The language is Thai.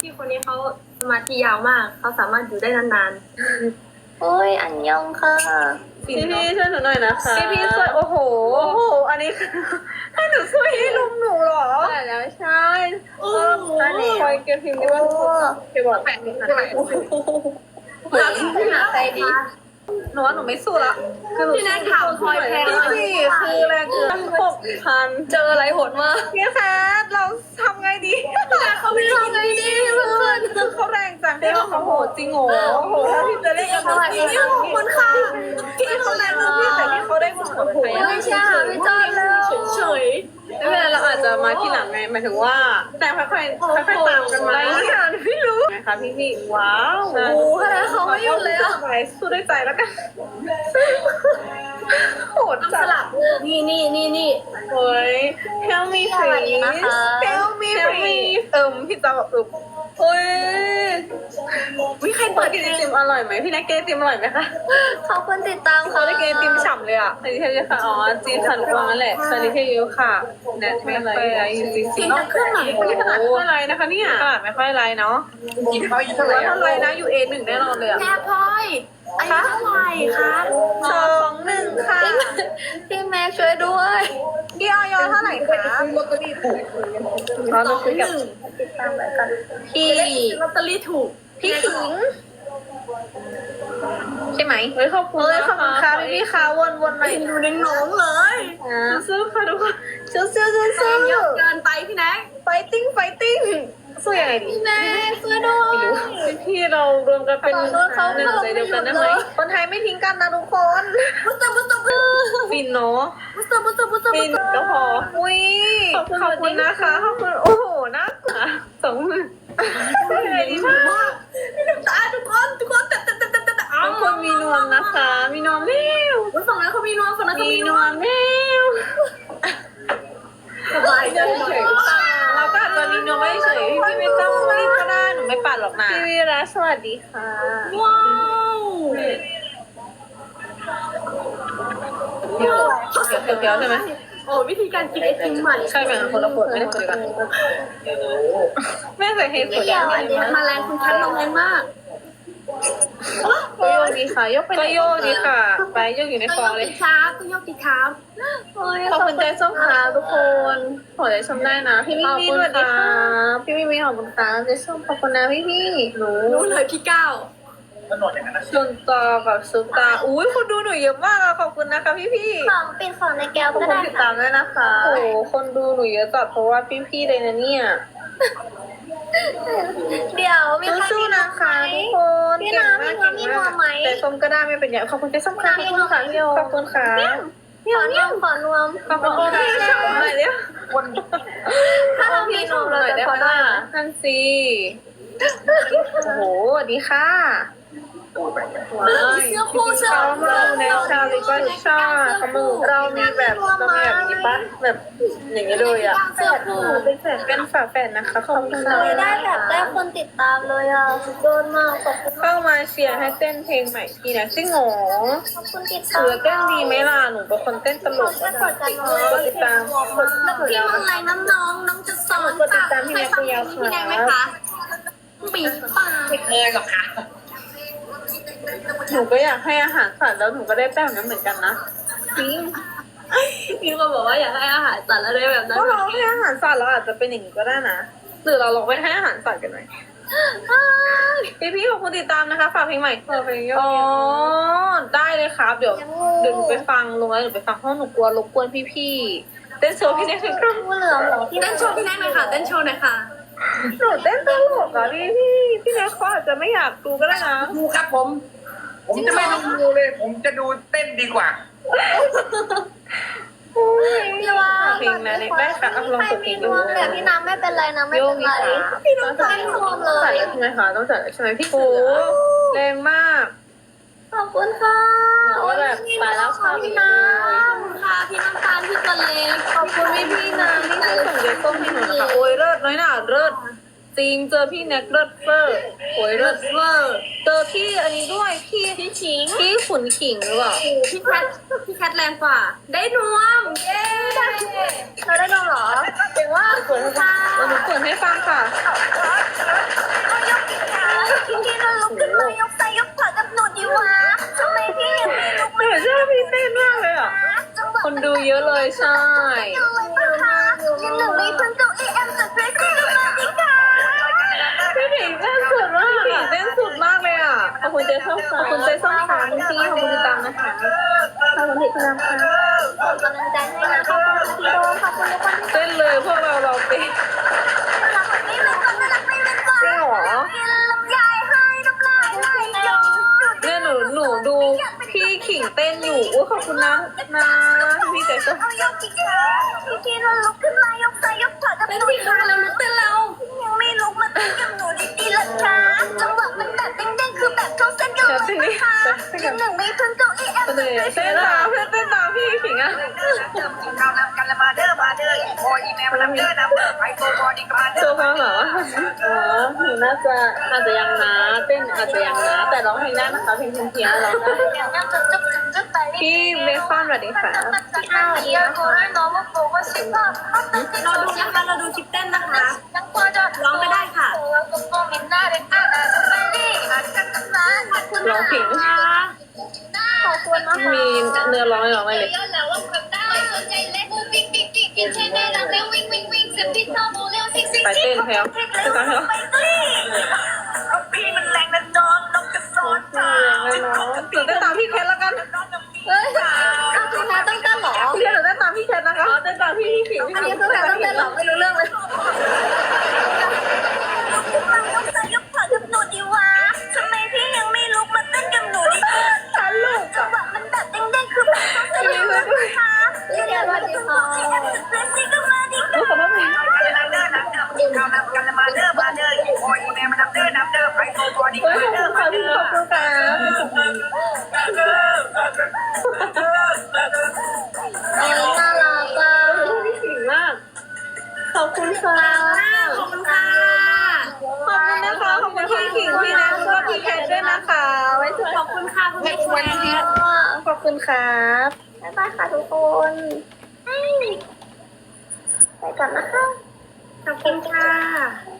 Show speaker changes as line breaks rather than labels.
พี่คนนี้เขาสมาธิยาวมาก เขาสามารถอยู่ได้นาน
โอ้ยอันยองค่ะ
พี่พี่ช่วยหนูหน่อยนะคะ
ๆพี่พี่สวยโอ้โห
โอ้โห อันนี้คือให้หนูช่วยให้ลุงหนูเหรอ
แต่แล้วใช่
เออคอยเก็บพิมพ์ด้วยเก็บบอก
แปะหนึ่งหาหาใครดี
หนูว่าหนูไม่สู้ละ
พี่แนกถามพลอยแพร
ดูสิคือแรงเกินหกพัน
เจออะไรโหดมาก
พี่แคทเรา แรงจังพี่ว่าเขาโหดจริงโหโอ้โหถ้าพี่จะเล่นกับ
สวัสดีค่ะขอบคุณค่ะ
พี่เขาแรงมากพี่แต่พี่เขาได้หมดโอ้โห
ไม่ใช่ไม่จอดแล้วเฉย
ไม่เป็นไรเราอาจจะมาที่หลังไงหมายถึงว่า แต่ค่อยๆค่อยๆตามกันมาไม่รู้ไงคะพี่พี่ว้าว
โอ้โหขนาดเขาไม่หยุดเลยอะ
สู้ด้วยใจแล้วกันโหด
น้ำ
จั
ส
ด
ลับนี่นี่นี่นี่
เฮ้ย Help me
สวัสดี
please
นะคะ
Help me please เอิมพี่จะแบบอึบโอ้ย
วิใคร
เปิ
เปิ
ด
ด
กิน
เพล
ไองติมอร่อยไหมพี่นักเกนไอติมอร่อยไหมคะ
ขอบคุณติดตาม
เขา
ค่ะ
ได้กินไอติมฉ่ำเลยอะอันนี้ใช่ไหมคะอ๋อจีนค่ะหนูว่างั้นแหละสวัสดีพี่ยูค่ะแนทไม่อะไรอะไรยูซีซี
กินจากเครื่องไหน
โอ้โหอะไรนะคะเนี่ยขนาดไม่ค่อยไรเนาะ
กินข้าวอีกเท่าไห
แต่
ร่
ว่า
อะ
ถ้าไรนะยูเอหนึ่งแน่นอนเลยอะ
แพรพลอย อายุเท่าไหร่คะ
สองหนึ่งค่ะ
พี่แม็กช่วยด้วย
พี่ออยเท่าไหร่คะ
ลอตเตอรี่ถูก
เราจะคุยกับ
พี่
ลอตเตอรี่ถูก
พี่ขิง
ใช่ไหมเฮ้ยขอบคุณขอบคุณค่ะพี่พี่ค่ะวนวนหน่อย
ดูในน้องเลย
สู้ค่ะทุกคน
สู้สู้สู้
แพ
สู้
งเยอะเกินไปพี่แนก
ไฟติ้งไฟติ้ง สู้ยังไงดี
พี่แม็กช่วยด้วย
พี่พี่เรารวมกันเป็น
ขอโทษเขา
หนึ่งใจเดียวกันได้ไหม
ไม่หยุดเลย
คนไทยไม่ทิ้งกันนะทุกคน
บุสเตอร์บุสเตอร์บุส
ฟินเนาะ
เตอร์บุสเตอร์บุสเตอร์
ฟินก็พออุ้ยขอบคุณนะคะขอบคุณโอ้โหน่ากลัวสองมือยังไงดีนะ
พี่น้ำตาทุกคนทุกคนแต่แต่แต่แต่แต่อ้า
ทุกคนมีนวมนะคะ มีนวมเร็ว
ฝั่งนั้นเขามีนวมฝั่งนั้นเขา
มี
มี
น
น
ว
ว
ม
ม
เร็ว
สบายใจหน่อย
เราก็อาจจะมีนวมไว้เฉยพี่ไม่ต้องรีบก็ได้หนูไม่ปัดหรอกนะพี่วีระสวัสดีค่ะ
ว้าว
เขียวเขียวใช่ไหม
โอ้วิธีการกินไอติมใหม่
ใช่ไหมคนละคนไม่ได้คุยกันแม่เคยเห็นคน
เดี๋ยวอันนี้
มาแรงคุณแคทลงแรงมาก
ก็โยกดีค่ะ ยกไปก็โยกดีค่ะ ไปโยกอยู่ใน
ก็
ฟอยง
ก
เลย
ติครับก็ยกติครับ
โอ้ย
ขอบคุณใจส้มค่ะทุกคนขอใจส้มได้นะ พี่มิมีสวัสดีค่ะพี่มิมีขอบคุณค่ะใจส้มขอบคุณนะพี่พี่หนู
รู้เลยพี่ก้าว
มันนอนอย่างนั้นนะ
จนตากับซุปตา อุ้ยคนดูหนูเยอะมากอะขอบคุณนะคะพี่พี่
ของปิดของในแก้ว
ขอบ
ก็
คุณ
ได้
ติด
ค่ะ
ตามด้วยนะคะ โอ้โหคนดูหนูเยอะจัดเพราะว่าพี่พี่เลยนะเนี่ย
เดี๋ยวมีใคร
สู้
มี
ๆ
นว
นะ
มไหม
คะทุกคน
พี่
เก่ง
น้ำ
มาก
มี
เก่ง
นว
มามก
ไหม
แต่ส้มก็ได้ไม่เป็นอย่างขอบคุณใจส้มค่ะขอบคุณค่ะพี่โยขอบคุณค่ะ
ขอนวมขอนวม
ขอบคุณค่ะชอบหน่อยเดียว
วัน
ถ้าเรามีนวมเราจะพอได้
นั่นสิโอ้โหสวัสดีค่ะ
เสื้อคู่เสื้อ
เขามาในชาลิก็ชอบเขามาเรามีแบบเรามีแบบนี้ปะแบบอย่างนี้เลยอะ
เสื้อคู่
เป็นแฝดเป็นฝาแฝดนะคะขอบคุณค่ะ
ไม่ได้แบบได้คนติดตามเลยอะสุดยอดมากขอบคุณ
เข้ามาเชียร์ให้เต้นเพลงใหม่พี่นะจริงเหรอ
ขอบคุณติด
เสื
ตาม
อเต้นดีไหมล่ะหนูเป็นคนเต้นตลก
ไม่กดกันเล
กด
ย
ติดตาม
แล้วพี่น้องอะไรน้ำน้องน้องจะสอนพี่แนกไหมคะปีป่า
เคยหรอกค่ะ
หนูก็อยากให้อาหารสัตว์แล้วหนูก็ได้แต้มนั้นเหมือนกันนะจริง
มีคนบอกว่าอยากให้อาหารสัตว์แล้วได้แบบนั้น
ก็เราให้อาหารสัตว์เราอาจจะเป็นอย่างนี้ก็ได้นะหรือเราลองไปให้อาหารสัตว์กันไหมพี่พี่ขอบคุณติดตามนะคะฝากเพลงใหม่เปิดเพลงอ๋อได้เลยครับ เดี๋ยวเดี๋ยวหนูไปฟังลงแล้วหนูไปฟังเพราะหนูกลัวรบกวนพี่พี่ๆเต้นโชว์พี่เน็กถึงก็
งูเหลือมเหรอที่
เต้นโชว์พี่แนกหน่อยค่ะเต้นโชว์หน่อยค่ะ
หนูเต้นตลกอะพี่พี่พี่เน็กเขาอาจจะไม่อยากดูก็ได้นะ
ดูครับผม ผมจะไม่ดูเลย ผมจะดูเต้นดีกว่า
พี่ว่า
เพลงนะเน็กได้ค่ะเอาลอง
ใคร
เปิดเพล
มี
ง
น
ดู
วมแต่พี่น้ำไม่เป็นไรนะไม่
โย
เป็
ก
น
ดี
ไร
ค่ะ
พี่น้ำใส่นวมเล
ใส่
ย
ใช่ไหมคะต้องใส่ใช่ไหมพี่เสือแรงมาก
ขอบคุณค่ะ
โอ้ยแบบตายแล้วค่ะ
พี่น้ำ
ค่ะพี่น้ำตาลพี่ตัวเล็ก
ขอบคุณพี่พี่นะนี่คือส่งเยส้มให้หนูนะคะโอ้ยเลิศน้อยหน่าเลิศ จริงเจอพี่แน็กเลิศเฟอร์โอยเลิศเฟอร์เจอพี่อันนี้ด้วยพี่
พี่ชิง
พี่ขุนขิงหรือเปล่า
พี่แคทพี่แคทแรงกว่า ได้นวมเย้
เราได้นวมเหรอเก่งว่า
ขุนค่ะหนูขุนให้ฟังค่ะพี่นี่เราลุกขึ้นมายกซ้ยกขากับหนูดีวะทำไมพี่
ยังไม่ลุกมาหนูชอพี่เมากเลยอะคนดูเยอะเลยใช่ยังหนึ่งมีเพิ่งเก้าอี้แอ
มจัดเรส เต้นสุดมากพี่ผิงเต้นสุดมากเลยอะขอบคุณเจส้มขอบคุณเจส้มค่ะพี่ขอบคุณติดตามนะคะขอบคุณติดตามค่ะ
ส่งกำลังใจให้นะขอบคุณพี่โดขอบคุณทุกคน
เต้นเลยพวกเราเราเป็น
ไม่เป็นคนไม่รักไม่เป็นคน
จริงเหรอ
กินลำไยให้น้ำลายไหลย้อย
เนี่ยหนูหนูดูพี่ขิงเต้นอยู่อุ้ยขอบคุณนะนะพี่เจส้ม
เอายกกี่ขาพี่พี่เราลุกขึ้นมายกซ้ายกขวากับหนูค่ะเราเต้นเราลุกเต้น กับหนูดีๆละค่ะจังหวะมันแบบเด้งๆคือแบบเข้าเส้นกันเลยนะคะยังหนึ่งมีเพื่อนเก้าอี้แอม
เต้นเต้นตามเพื่อนเต้นตามพี่ขิงอะ
ข้าวนำกันละมาเด้อมาเด้อโอ้ยอีแม่มานำเด้อนำไปโกบอดีกมาเด้
โซ
อ
ฟาเหรออ๋อหนูน่าจะอาจจะยังนะเต้นอาจจะยังนะแต่ร้องเพลงได้นะคะเพลงเพี้ยนๆร้องได้พี่เบคอนส วัสดีค่ะ
อ้าวเยอะเลยน้องมาโปรโมชั่นเราดูนะคะเราดูคลิปเต้นนะคะร้องก็ได้ค่ะ
ร้องเพลง
ขอบคุณนะคะ
มีเนื้อร้องให้ร้องอะไรเลยไปเต้นแพลวไปเต้นแพลว
พี่มันแรงนะน้องน้องจะสอน
เต้นหนูเต้น พี่ขิงพี่แนทแล้วก็พี่แคทด้วยนะคะ ไว้เจอ
ขอบคุณค่ะคุณแม่
ขอบคุณครับ
บ๊ายบายค่ะทุกคนไปก่อนนะคะ
ขอบคุณค่ะ